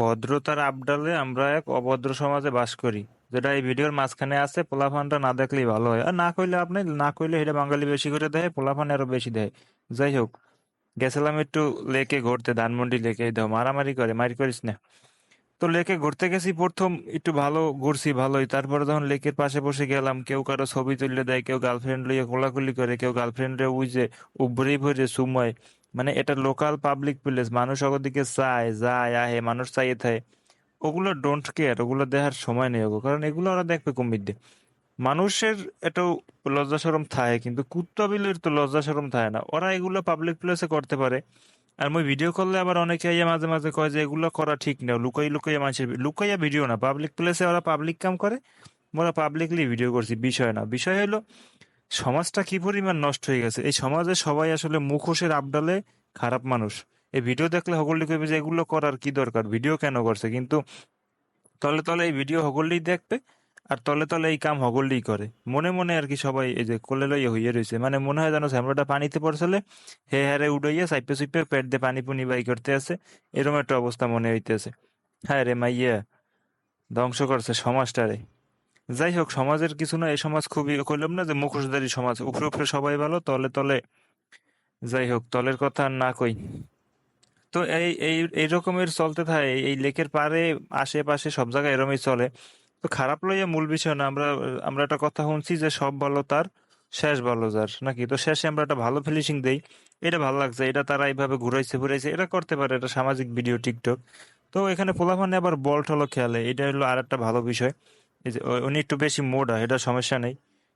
ভদ্রতার আবডালে আমরা এক অভদ্র সমাজে বাস করি, যেটা এই ভিডিওর মাঝখানে আছে, পোলাফানটা না দেখলেই ভালো হয়। আর না কইলে আপনি, না কইলে এটা বাঙালি বেশি করে দেয়, পোলাফান আরও বেশি দেয়। যাই হোক, গেছিলাম একটু লেকে ঘুরতে, ধানমন্ডি লেকে দাও মারামারি করে মারি করিস না। তো লেকে ঘুরতে গেছি, প্রথম একটু ভালো ঘুরছি, ভালোই। তারপরে যখন লেকের পাশে বসে গেলাম, কেউ কারও ছবি তুলে দেয়, কেউ গার্লফ্রেন্ড লইয়ে কোলাকুলি করে, কেউ গার্লফ্রেন্ডে উইজে উভরে ভরে সুময় মানে এটা লোকাল পাবলিক প্লেস মানুষ ওদিকে চায়, যায়, আহে, মানুষ চাইয়ে থাকে। ওগুলো ডোন্ট কেয়ার ওগুলো দেখার সময় নেই ওগো, কারণ এগুলো ওরা দেখবে কুমির দিয়ে মানুষের এটাও লজ্জা সরম থাকে, কিন্তু কুত্তা বিলের তো লজ্জা সরম থাকে না। ওরা এগুলো পাবলিক প্লেসে করতে পারে। আর মই ভিডিও করলে আবার অনেকে আইয়া মাঝে মাঝে কয় যে এগুলো করা ঠিক না, লুকাই লুকাইয়া মানুষের লুকাইয়া ভিডিও না পাবলিক প্লেসে ওরা পাবলিক কাম করে ওরা পাবলিকলি ভিডিও করছি, বিষয় না। বিষয় হলো সমাজটা কি পরিমাণ নষ্ট হয়ে গেছে? এই সমাজে সবাই আসলে মুখোশের আবডালে খারাপ মানুষ। এই ভিডিও দেখলে সকলই কইবে যে এগুলো করার কি দরকার? ভিডিও কেন করছে? কিন্তু তলে তলে এই ভিডিও সকলেই দেখবে আর তলে তলে এই কাম সকলেই করে। মনে মনে আর কি সবাই এই যে কোলে লইয়া হইয়া রয়েছে মানে মনে হয় যেন স্যামরাটা পানিতে পড়ছিলে হে হারে উড়াইয়া সাইপে সুইপে পেট দিয়ে পানি পুনি বাই করতে আছে। এরকম একটা অবস্থা মনে হইতেছে। হ্যাঁ রে মাইয়া, ধ্বংস করছে সমাজটারে। যাই হোক সমাজের কিছু না, এই সমাজ খুবই কইলাম না যে মুখোশধারী সমাজ? উপরে উপরে সবাই ভালো, তলে তলে। যাই হোক তলের কথা না কই। তো এই এই এই রকমের চলতে থাকে, এই- লেকের পারে আশেপাশে সব জায়গায় এরমই চলে। তো খারাপ লইয়া মূল বিষয় না, আমরা আমরা একটা কথা শুনছি যে সব ভালো তার, শেষ ভালো যার, নাকি? তো শেষে আমরা একটা ভালো ফিনিশিং দেই, এটা ভালো লাগছে, এটা তারা এইভাবে ঘুরাইছে ঘুরাইছে, এটা করতে পারে, এটা সামাজিক ভিডিও, টিকটক। তো এখানে পোলাপানে আবার বল টলও খেলে, এটা হলো আর একটা ভালো বিষয়। উনি একটু বেশি মোটা এটা সমস্যা নেই।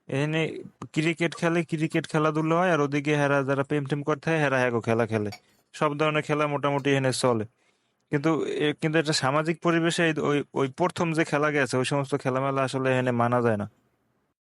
এখানে ক্রিকেট খেলে ক্রিকেট খেলাধুলো হয়, আর ওদিকে হেরা যারা প্রেম টেম করতে হয়, হেরা হ্যাগো খেলা খেলে। সব ধরনের খেলা মোটামুটি এখানে চলে। কিন্তু কিন্তু এটা সামাজিক পরিবেশে ওই ওই প্রথম যে খেলা গেছে, ওই সমস্ত খেলামেলা আসলে এখানে মানা যায় না।